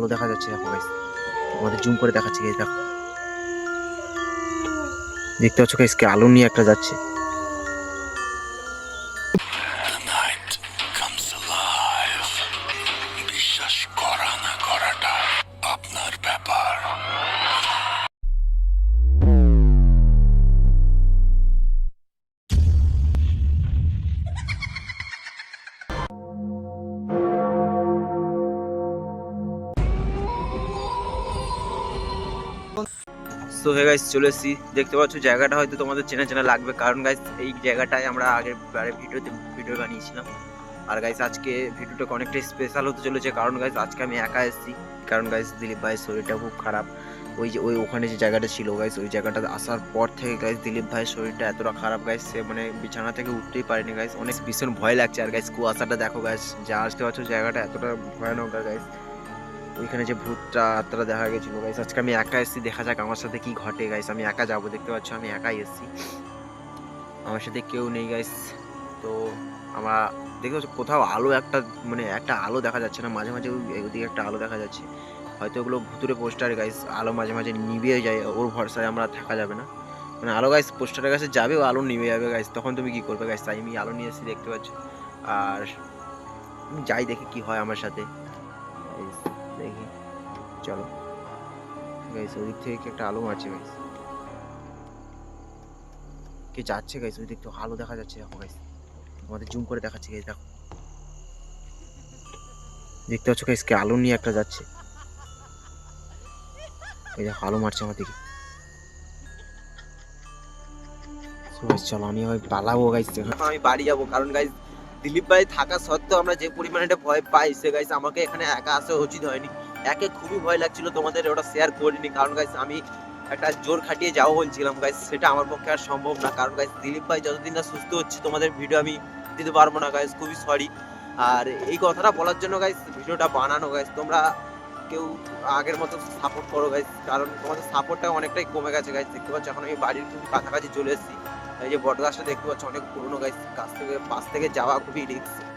আলো দেখা যাচ্ছে দেখো গাইস আমাদের জুম করে দেখাচ্ছি গাইস দেখো। দেখতে পাচ্ছ গাইস কে আলো নিয়ে একটা যাচ্ছে। সো হে গাইস চলে এসেছি। দেখতে পাচ্ছ, জায়গাটা হয়তো তোমাদের চেনা চেনা লাগবে। কারণ গাইস এই জায়গাটায় আমরা আগের বারে ভিডিওতে ভিডিও বানিয়েছিলাম। আর গাইস আজকে ভিডিওটা অনেকটাই স্পেশাল হতে চলেছে। কারণ গাইস আজকে আমি একা এসেছি। কারণ গাইস দিলীপ ভাইয়ের শরীরটা খুব খারাপ। ওই যে, ওই ওখানে যে জায়গাটা ছিল গাইস ওই জায়গাটা আসার পর থেকে গাইস দিলীপ ভাইয়ের শরীরটা এতটা খারাপ গাইস সে মানে বিছানা থেকে উঠতেই পারেনি গাইস অনেক ভীষণ ভয় লাগছে। আর গাইস কুয়াশাটা দেখো গাইস যা আসতে পারছ জায়গাটা এতটা ভয়ানক গাইস ওইখানে যে ভূতটা, আত্মাটা দেখা গেছিল। গাইস আজকে আমি একা এসেছি, দেখা যাক আমার সাথে কি ঘটে। গাইস আমি একা যাব, দেখতে পাচ্ছ, আমি একাই এসেছি। আমার সাথে কেউ নেই গাইস তো আমরা, দেখতে পাচ্ছ, কোথাও আলো একটা মানে একটা আলো দেখা যাচ্ছে না। মাঝে মাঝে ওদিকে একটা আলো দেখা যাচ্ছে। হয়তো ওগুলো ভুতুরে পোস্টার গাইস আলো মাঝে মাঝে নিভে যায়, ওর ভরসায় আমরা থাকা যাবে না। মানে আলো গাইস পোস্টারের কাছে যাবে, ও আলো নিভে যাবে গাইস তখন তুমি কি করবে গাইস তাই আমি আলো নিয়ে এসেছি, দেখতে পাচ্ছ। আর যাই দেখি কি হয় আমার সাথে। দেখি। চলো। গাইস ওদিক থেকে কি একটা আলো মারছে গাইস কে যাচ্ছে গাইস ওই দিক থেকে আলো দেখা যাচ্ছে, দেখো গাইস আমাদের জুম করে দেখাচ্ছে গাইস দেখো। দেখতে পাচ্ছ গাইস কে আলো নিয়ে একটা যাচ্ছে। এই দেখো, আলো মারছে আমার দিকে। চলো, আমি পালাবো গাইস আমি বাড়ি যাব, কারণ গাইস দিলীপ ভাই থাকা সত্ত্বেও আমরা যে পরিমাণে একটা ভয় পাই, সে গাইস আমাকে এখানে একা আসা উচিত হয়নি। একে খুবই ভয় লাগছিল, তোমাদের ওটা শেয়ার করিনি। কারণ গাইস আমি একটা জোর খাটিয়ে যাব বলছিলাম গাইস সেটা আমার পক্ষে আর সম্ভব না। কারণ গাইস দিলীপ ভাই যতদিন না সুস্থ হচ্ছে, তোমাদের ভিডিও আমি দিতে পারব না গাইস খুবই সরি আর এই কথাটা বলার জন্য গাইস ভিডিওটা বানানো গাইস তোমরা কেউ আগের মতো সাপোর্ট করো গাইস কারণ তোমাদের সাপোর্টটা অনেকটাই কমে গেছে গাইস দেখতে পাচ্ছ, এখন আমি বাড়ির খুব কাছাকাছি চলে এসেছি। এই যে বট গাছটা দেখতে পাচ্ছ, অনেক পুরনো গাছ গাছ থেকে, পাশ থেকে যাওয়া খুবই রিস্ক